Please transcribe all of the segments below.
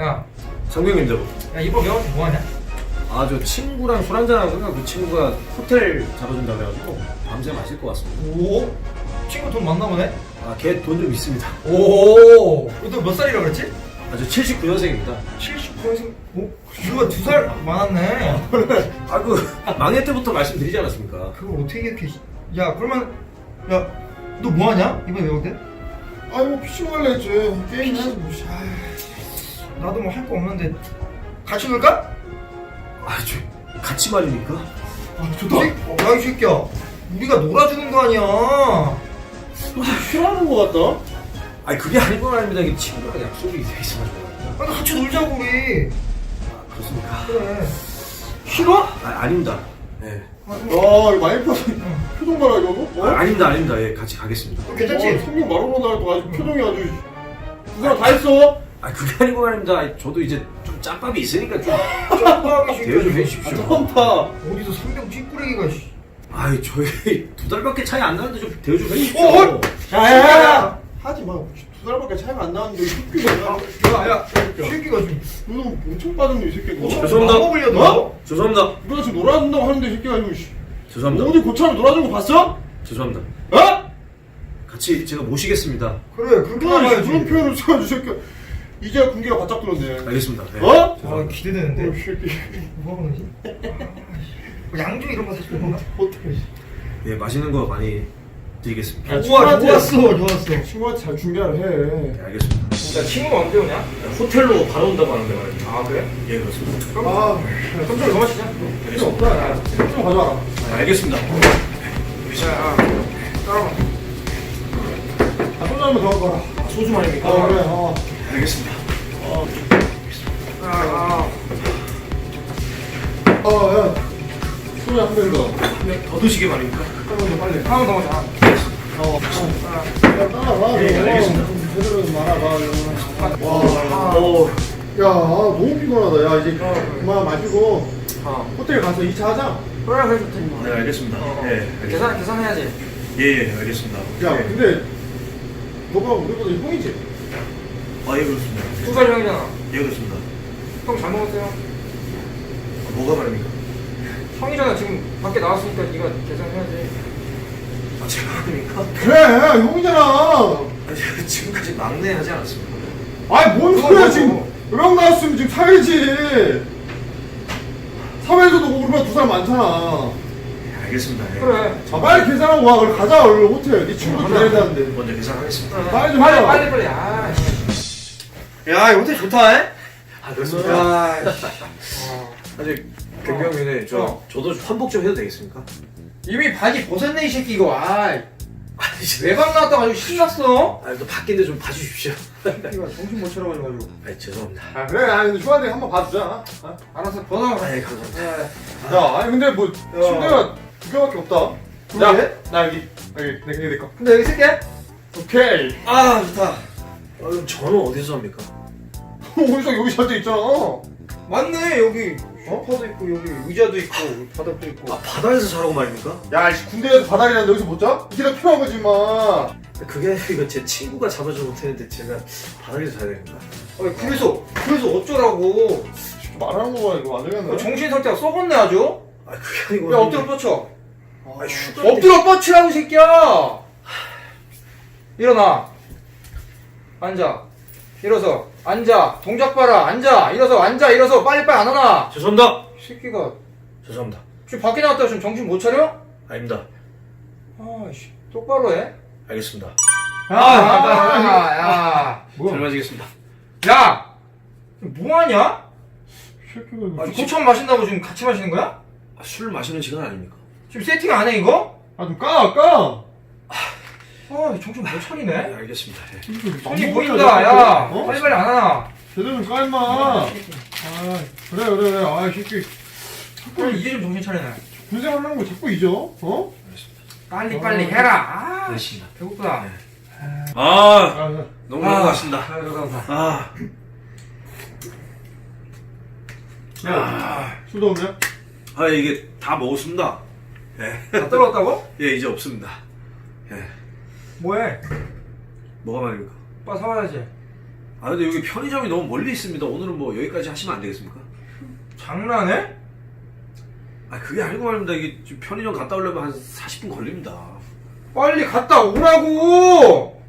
야, 장병님들 야 이번 명한테 뭐하냐? 아 저 친구랑 술 한잔하다가 그 친구가 호텔 잡아준다 그래가지고 밤새 마실 것 같습니다 오, 친구 돈 많나 보네? 아걔 돈 좀 있습니다 오, 너몇 살이라 그랬지? 아 저 79년생입니다 79년생, 오, 이거 두살 많았네. 아그 망해 때부터 말씀드리지 않았습니까 그걸 어떻게 이렇게, 야, 그러면, 야, 너 뭐하냐? 이번에 외울 때? 아니 뭐 PC방 갈래 했지 게임 해야지 뭐 씨. 나도 뭐 할 거 없는데, 같이 놀까? 아 저 같이 말입니까? 아, 좋다. 야, 이 새끼야. 우리가 놀아주는 거 아니야. 싫어하는 거 같다 아니 그게 아닌 건 아닙니다 이게 친구랑 약속이 돼 있어가지고 아니, 같이 놀자고, 우리. 아 그렇습니까? 그래. 싫어? 아 아닙니다 예 아, 야 이거 많이 파 표정 봐라 이거 어? 아, 아닙니다 아닙니다 예 같이 가겠습니다 어, 괜찮지? 어, 성격 말하고 나니까 아주 표정이 아주 두 사람 다 했어 아 그게 아닌 건 아닙니다 아니, 저도 이제 좀 짬밥이 있으니까 좀 짬밥이 대여 좀. 해주십시오 처음 타 어디서 상병 찌꾸레기가, 씨. 아이 저희 두 달밖에 차이 안 나는데 좀 대여 좀 해주십시오 어, 어? 야야야 하지 마두 살밖에 차이가 안 나는데 이 새끼가 야, 야, 이 새끼가 좀. 너 엄청 빠졌네 이 새끼 너 죄송합니다. 먹으려 너? 죄송합니다 누가 지금 놀아준다고 하는데 이 새끼가 지금 씨. 죄송합니다 어디 고참에 놀아준 거 봤어? 죄송합니다 어? 같이 제가 모시겠습니다 그래, 그렇게 그런 표현을 써가지고 이 새끼 이제 군기가 바짝 들었네 알겠습니다 네. 어? 아. 기대되는데. 어, 뭐 하는 거지? 아, 양주 이런 거 사실 뭔가? 어떡해 예 맛있는 거 많이 드리겠습니다 야, 우와, 친구한테- 좋았어, 좋았어. 친구한테 잘해 네, 알겠습니다 야, 친구가 언제 오냐? 호텔로 바로 온다고 하는데 말이죠 아, 그래? 예 그렇습니다 그럼, 아, 그럼 좀더 마시자. 필요 없다. 야, 좀 가져와라. 아, 알겠습니다 자, 따라와. 아, 소주 한번 더 갖고 와라. 소주 말입니까? 어, 그래, 어. 알겠습니다 아, 아. 어, 야. 소주 한병 더. 네, 더 드시게 말입니까? 한번 더 빨리. 한번 더 마자. 어, 아, 야, 따라와. 예, 너. 알겠습니다. 좀 제대로 좀 말아봐. 이거. 와, 어, 야, 너무 피곤하다. 야, 이제 그만 마시고 어. 호텔 가서 2차 하자. 그래, 그래, 좋다. 네 알겠습니다 어, 어. 예 알겠습니다 계산, 계산해야지. 예 예 알겠습니다 야, 예. 근데 너가 우리보다 형이지? 아 예 그렇습니다 두 살 형이잖아. 예 그렇습니다 형 잘 먹었어요. 아, 뭐가 말입니까? 형이잖아, 지금 밖에 나왔으니까 네가 계산해야지. 아 제가 말입니까? 그래, 형이잖아. 아, 제가 지금까지 막내 하지 않았습니까? 아니, 뭔 소리야? 지금. 음악 나왔으면 지금 사회지. 사회에서도 우리보다 두살 많잖아. 예, 알겠습니다 예. 그래. 아, 빨리 계산하고 와. 그럼 가자, 얼른 호텔. 네 친구 기다린다는데. 먼저 계산하겠습니다 빨리 좀 빨리, 해라. 빨리, 빨리. 아, 씨. 야, 이 호텔 좋다, 에? 아 그렇습니다 야, 씨. 사실 경경윤에 저 어. 저도 좀 환복 좀 해도 되겠습니까? 이미 바지 벗었네, 이 새끼, 이거. 아, 아니 저- 외박 나왔다가 아주 신났어. 아, 또 밖인데 좀 봐주십시오. 새끼가 정신 못 차려가지고. 아, 죄송합니다. 아, 그래. 아니, 근데 휴가때 한번 봐주자. 아. 알았어, 벗어. 아, 예, 감사합니다. 야, 야, 아니, 근데 뭐, 침대가 두 개밖에 없다. 그래? 야, 나 여기. 여기, 내, 내, 내 거. 근데 여기 쓸게. 오케이. 아, 좋다. 아, 그럼 저는 어디서 합니까? 어디서 여기 잘때 있잖아. 맞네, 여기. 소파도 있고, 여기 의자도 있고, 바닥도 있고. 아, 바다에서 자라고 말입니까? 야, 씨, 군대에서 바닥이라는데 여기서 못 자? 이게 다 필요한 거지, 마. 그게 이거 제 친구가 잡아주지 못했는데 제가 바닥에서 자야 되는가? 아니, 그래서, 그래서 어쩌라고. 말하는 거 봐, 이거 안 되겠네. 정신 상태가 썩었네, 아주. 아, 그게 아니고. 야, 엎드려 뻗쳐. 아, 휴가. 엎드려 뻗치라고, 이 새끼야! 일어나. 앉아. 일어서. 앉아. 동작 봐라. 앉아. 일어서. 앉아. 일어서. 빨리빨리 안 하나. 죄송합니다. 이 새끼가. 죄송합니다. 지금 밖에 나왔다가 지금 정신 못 차려? 아닙니다. 아이씨. 똑바로 해. 알겠습니다. 야, 야, 야. 잘 마시겠습니다. 야! 뭐하냐? 새끼가. 아, 고창 마신다고 지금 같이 마시는 거야? 아, 술 마시는 시간 아닙니까? 지금 세팅 안 해, 이거? 아, 좀 까, 까. 아, 정신 못 네, 차리네. 알겠습니다. 예. 손이 보인다, 야. 어? 빨리빨리 안 하나. 제대로 좀 까, 임마. 아, 그래, 그래, 그래. 아, 이 새끼. 자꾸 이제 좀 정신 차리네. 군생 하려는 거 자꾸 잊어? 어? 알겠습니다. 빨리빨리 해라. 아, 알겠습니다. 배고프다. 아, 아, 너무 너무 맛있다. 아, 감사합니다. 아, 야, 술 더우냐? 아, 이게 다 먹었습니다. 예. 다 떨어졌다고? 예, 이제 없습니다. 예. 뭐해? 뭐가 말입니까? 오빠 사와야지. 아 근데 여기 편의점이 너무 멀리 있습니다. 오늘은 뭐 여기까지 하시면 안 되겠습니까? 장난해? 아 그게 아니고 말입니다. 이게 지금 편의점 갔다 오려면 한 40분 걸립니다. 빨리 갔다 오라고!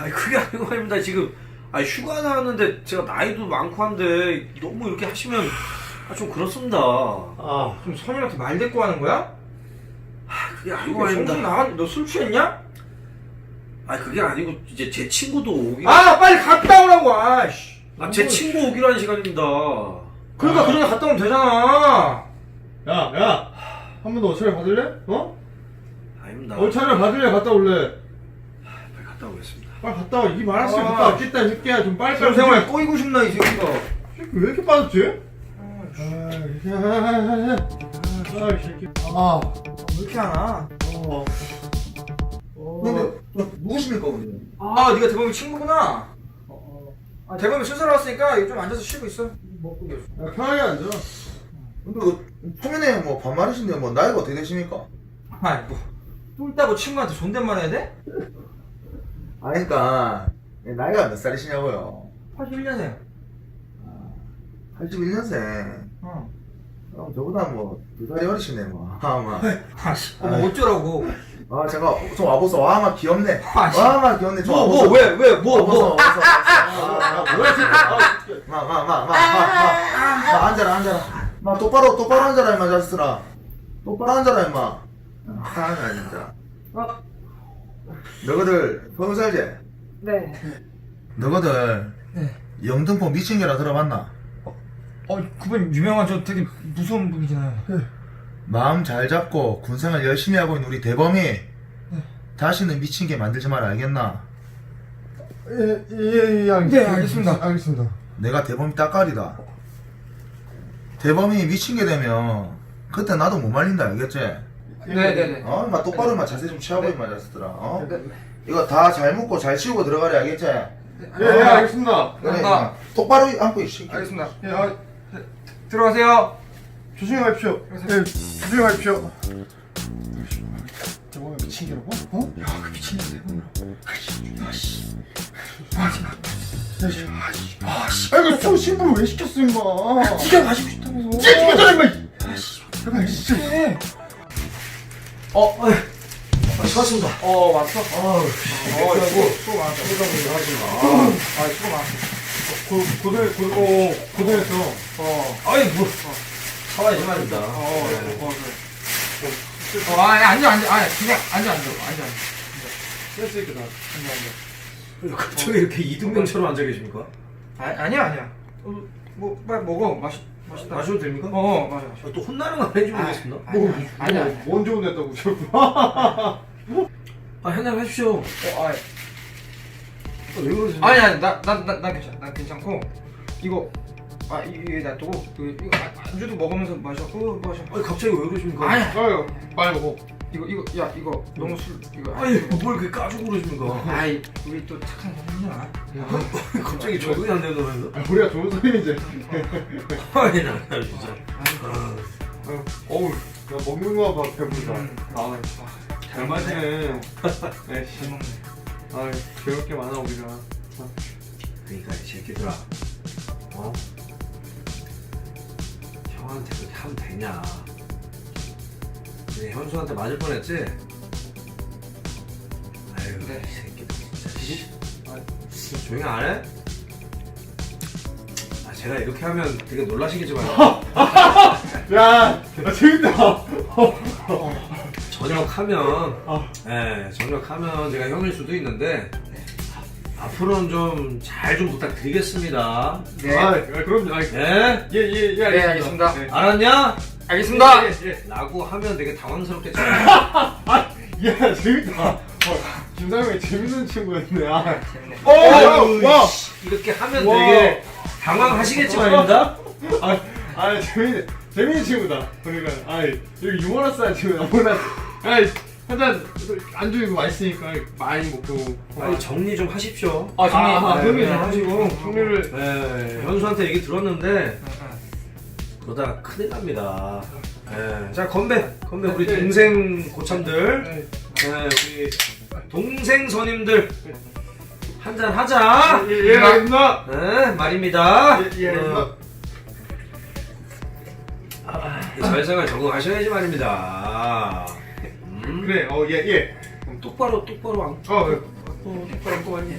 아 그게 아니고 말입니다. 지금 아 휴가 나왔는데 제가 나이도 많고 한데 너무 이렇게 하시면 아, 좀 그렇습니다. 아 좀 선임한테 말 대꾸 하는 거야? 아 그게 아니고 이거 정신 말입니다. 나간 너술 취했냐? 아 그게 아니고 이제 제 친구도 오기. 아 빨리 갔다 오라고 아씨 아, 제 친구 오기로 한 시간입니다. 그러니까 그 전에 갔다 오면 되잖아 야 야 한 번더 옷차려 받을래? 어? 아닙니다. 옷차려 받을래 갔다 올래 빨리 갔다 오겠습니다. 빨리 갔다 와 이 말았으면 아. 갔다 왔겠다 이 새끼야 좀 빨리 그런 생활에 꼬이고 싶나 이 새끼가 왜 이렇게 빠졌지? 아이 새끼 아 왜 이렇게 하나? 어. 근데 누구십니까 우리? 아. 네가 대범이 친구구나. 아 대범이 수술 왔으니까 이거 좀 앉아서 쉬고 있어. 먹고 계셔 야, 편하게 앉아. 근데 그 초면에 뭐 반말이신데 뭐 나이가 어떻게 되십니까? 아이 뭐 뚫다고 친구한테 존댓말 해야 돼? 아니 그니까 나이가 몇 살이시냐고요? 81년생. 81년생 어 그럼 저보다 뭐 두 살이 어리시네 뭐. 아마. 아씨 어머 어쩌라고. 아 잠깐 좀 와보소. 와마 귀엽네. 아, 씨. 와마 귀엽네. 좀 와보소. 뭐뭐왜왜뭐뭐. 와보소 와보소. 뭐야 마마마마마마. 앉아라 앉아라. 마 똑바로 똑바로 앉아라 임마 자스라 똑바로 앉아라 임마. 아 진짜. 어? 너희들 서울 살지? 네. 너희들 네. 영등포 미친 게라 들어봤나? 어 그분 유명한 저 되게 무서운 분이잖아요 마음 잘 잡고 군생활 열심히 하고 있는 우리 대범이 다시는 미친 게 만들지 마라 알겠나? 예 예예 예, 네, 알겠습니다. 알겠습니다 내가 대범이 따까리다 대범이 미친 게 되면 그때 나도 못 말린다 알겠지? 네 네 네 어? 마 똑바로 마 자세 좀 취하고 임마 자스들아 어? 이거 다 잘 먹고 잘 치우고 들어가래 알겠지? 예 예 알겠습니다 그래 아. 임마. 똑바로 앉고 있어 알겠습니다 예, 아, 네, 들어가세요 조심히 가십시오. 예 조심히 가십시오. 저거 미친 게라고? 어? 야 그 미친 게 대박이라고 아씨. 아씨. 아씨. 아씨. 아이고 저 신부를 왜 시켰어 임마? 네가 마시고 싶다면서. 쟤 죽였잖아 임마. 아씨. 제발 진짜 어, 어이. 아, 수고하셨습니다. 어 왔어? 아, 어 수고 수고 많았어. 아 수고 많았어. 고, 고생, 고, 어, 고생했어. 어. 아이 뭐 사와야지 말입니다. 어, 네. 어, 그래. 어, 아니, 앉아, 앉아, 아니, 그냥 앉아, 앉아, 앉아, 스트레스 있게 나. 앉아, 앉아. 갑자기 이렇게 이등병처럼 앉아 계십니까? 아, 아니야, 아니야. 어, 뭐, 빨리 먹어, 맛있, 맛있다. 마셔도 됩니까? 어, 어, 마셔, 마셔. 아, 또 혼나는 건 아닌지 모르겠습니다. 아니야, 뭐, 아니야. 뭐, 뭔 좋은 데다고 그러구나. 아, 한잔 하십시오. 어, 아니, 아, 왜 그러세요? 아니, 아니, 나, 나, 나, 나 괜찮아, 나 괜찮고, 이거, 아, 이- 이게 놔두고, 그, 이거 아, 안주도 먹으면서 마셔, 어, 마셔. 아니, 갑자기 왜 그러십니까? 아니, 아유, 빨리 먹어. 이거, 이거, 야, 이거 너무 술, 이거. 아니, 뭘 그렇게 까주고 그러십니까? 아이, 우리 또 착한 사람이잖아. 갑자기 적응이 안 되더라고요. 아, 우리가 좋은 사람이지. 아니, 나, 나 진짜. 아유, 어우, 야, 먹는 거 봐, 배부르다. 음. 아, 잘 마시네. 잘 에이씨. 먹네. 아유, 배울 게 많아, 우리가. 그러니까, 이 새끼들아. 어? 형한테 그렇게 하면 되냐. 근데 현수한테 맞을 뻔했지? 아유, 네. 이 새끼들 진짜. 씨. 아, 조용히 안 해? 아, 제가 이렇게 하면 되게 놀라시겠지만 야, 아, 재밌다. 전역하면 아. 예, 전역하면 제가 형일 수도 있는데 앞으로는 좀 잘 좀 부탁드리겠습니다. 네. 아, 아, 그럼요. 아, 예? 예, 예, 예, 네, 알겠습니다. 네. 알았냐? 알겠습니다. 예, 예. 라고 하면 되게 당황스럽겠죠. 아, 야, 재밌다. 어, 김상영이 재밌는 친구였네. 아. 재밌네. 어, 야, 와. 이렇게 하면 와. 되게 당황하시겠지만입니다. 아, 아, 재밌네. 재밌는 친구다. 그러니까, 아, 여기 유머러스한 친구다. 몰라. 아, 한잔 안주 이거 맛있으니까 많이 먹고. 빨리 정리 좀 하십시오. 아, 정리. 아, 아, 정리 좀 네. 하시고 정리를. 예, 현수한테 얘기 들었는데 응, 응. 그러다가 큰일 납니다. 예, 자 건배, 건배 우리 네. 동생 고참들, 네. 예, 우리 동생 선임들 한잔 하자. 예, 예, 알겠습니다. 네, 말입니다. 예, 예, 알겠습니다. 어, 사회생활 적응하셔야지 말입니다. 음, 그래, 어, 예, 예. 똑바로 똑바로 안, 어, 예. 어, 똑바로 왔니?